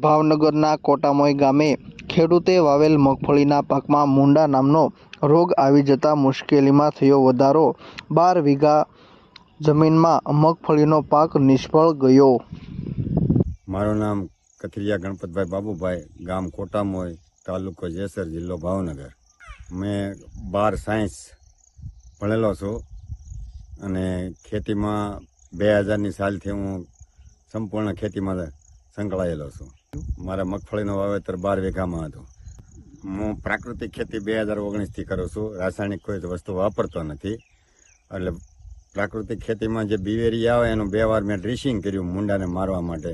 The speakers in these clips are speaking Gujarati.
ભાવનગરના કોટામોય ગામે ખેડૂતે વાવેલ મગફળીના પાકમાં મુંડા નામનો રોગ આવી જતા મુશ્કેલીમાં થયો વધારો. બાર વીઘા જમીનમાં મગફળીનો પાક નિષ્ફળ ગયો. મારું નામ કથિરિયા ગણપતભાઈ બાબુભાઈ, ગામ કોટામોય તાલુકો જેસર જિલ્લો ભાવનગર. મેં બાર સાયન્સ ભણેલો છું અને ખેતીમાં બે હજારની સાલથી હું સંપૂર્ણ ખેતીમાં સંકળાયેલો છું. મારા મગફળીનું વાવેતર બાર વીઘામાં હતું. હું પ્રાકૃતિક ખેતી બે હજાર ઓગણીસથી કરું છું. રાસાયણિક કોઈ વસ્તુ વાપરતો નથી. એટલે પ્રાકૃતિક ખેતીમાં જે બિવેરી આવે એનું બે વાર મેં ડ્રેસિંગ કર્યું મુંડાને મારવા માટે.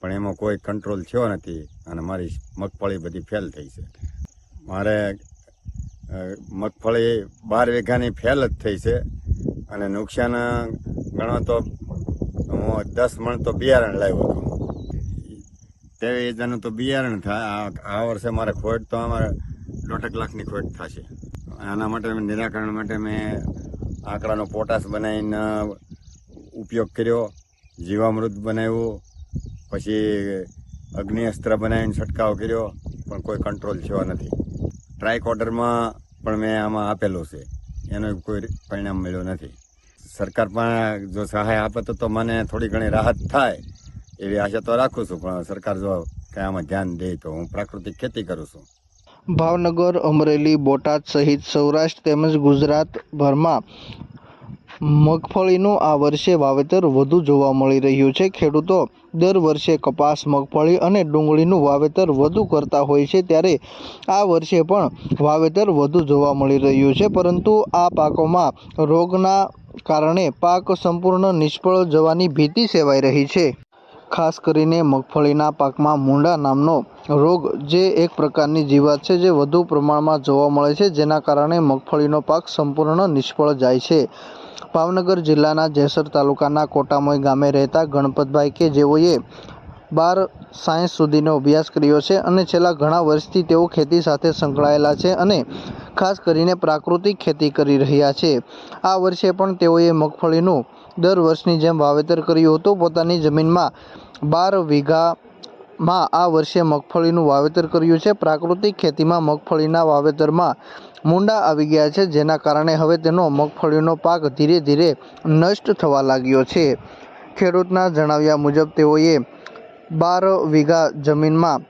પણ એમાં કોઈ કંટ્રોલ થયો નથી અને મારી મગફળી બધી ફેલ થઈ છે. મારે મગફળી બાર વીઘાની ફેલ જ થઈ છે. અને નુકસાન ગણો તો હું દસ મણ તો બિયારણ લાવ્યો હતો. તેવી હજારનું તો બિયારણ થાય આ- વર્ષે મારે ખોટ તો અમારે દોઢેક લાખની ખોટ થશે. આના માટે નિરાકરણ માટે મેં આંકડાનો પોટાશ બનાવીને ઉપયોગ કર્યો, જીવામૃત બનાવ્યું, પછી અગ્નિ અસ્ત્ર બનાવીને છંટકાવ કર્યો, પણ કોઈ કંટ્રોલ થયો નથી. ટ્રાયકોડરમાં પણ મેં આમાં આપેલું છે. એનો કોઈ પરિણામ મળ્યો નથી. સરકાર પણ જો સહાય આપે તો તો મને થોડી ઘણી રાહત થાય. એવી આશા તો રાખું છું, પણ સરકાર જો કંઈ આમાં ધ્યાન દે તો હું પ્રાકૃતિક ખેતી કરું છું. ભાવનગર, અમરેલી, બોટાદ સહિત સૌરાષ્ટ્ર તેમજ ગુજરાતભરમાં મગફળીનું આ વર્ષે વાવેતર વધુ જોવા મળી રહ્યું છે. ખેડૂતો દર વર્ષે કપાસ, મગફળી અને ડુંગળીનું વાવેતર વધુ કરતા હોય છે, ત્યારે આ વર્ષે પણ વાવેતર વધુ જોવા મળી રહ્યું છે. પરંતુ આ પાકોમાં રોગના કારણે પાક સંપૂર્ણ નિષ્ફળ જવાની ભીતિ સેવાઈ રહી છે. ખાસ કરીને મગફળીના પાકમાં મૂંડા નામનો રોગ જે એક પ્રકારની જીવાત છે જે વધુ પ્રમાણમાં જોવા મળે છે, જેના કારણે મગફળીનો પાક સંપૂર્ણ નિષ્ફળ જાય છે. ભાવનગર જિલ્લાના જેસર તાલુકાના કોટામોય ગામે રહેતા ગણપતભાઈ કે જેઓએ બાર સાયન્સ સુધીનો અભ્યાસ કર્યો છે અને છેલ્લા ઘણા વર્ષથી તેઓ ખેતી સાથે સંકળાયેલા છે અને ખાસ કરીને પ્રાકૃતિક ખેતી કરી રહ્યા છે. આ વર્ષે પણ તેઓએ મગફળીનું દર વર્ષની જેમ વાવેતર કર્યું હતું. પોતાની જમીનમાં બાર વીઘામાં આ વર્ષે મગફળીનું વાવેતર કર્યું છે. પ્રાકૃતિક ખેતીમાં મગફળીના વાવેતરમાં મૂંડા આવી ગયા છે, જેના કારણે હવે તેનો મગફળીનો પાક ધીરે ધીરે નષ્ટ થવા લાગ્યો છે. ખેડૂતના જણાવ્યા મુજબ તેઓએ બાર વીઘા જમીનમાં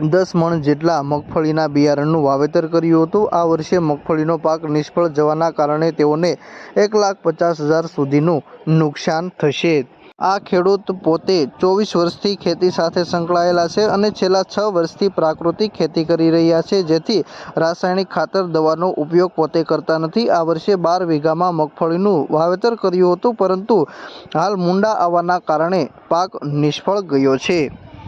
દસ મણ જેટલા મગફળીના બિયારણનું વાવેતર કર્યું હતું. આ વર્ષે મગફળીનો પાક નિષ્ફળ જવાના કારણે તેઓને એક લાખ પચાસ હજાર સુધીનું નુકસાન થશે. આ ખેડૂત પોતે ચોવીસ વર્ષથી ખેતી સાથે સંકળાયેલા છે અને છેલ્લા છ વર્ષથી પ્રાકૃતિક ખેતી કરી રહ્યા છે, જેથી રાસાયણિક ખાતર, દવાનો ઉપયોગ પોતે કરતા નથી. આ વર્ષે બાર વીઘામાં મગફળીનું વાવેતર કર્યું હતું, પરંતુ હાલ મુંડા આવવાના કારણે પાક નિષ્ફળ ગયો છે.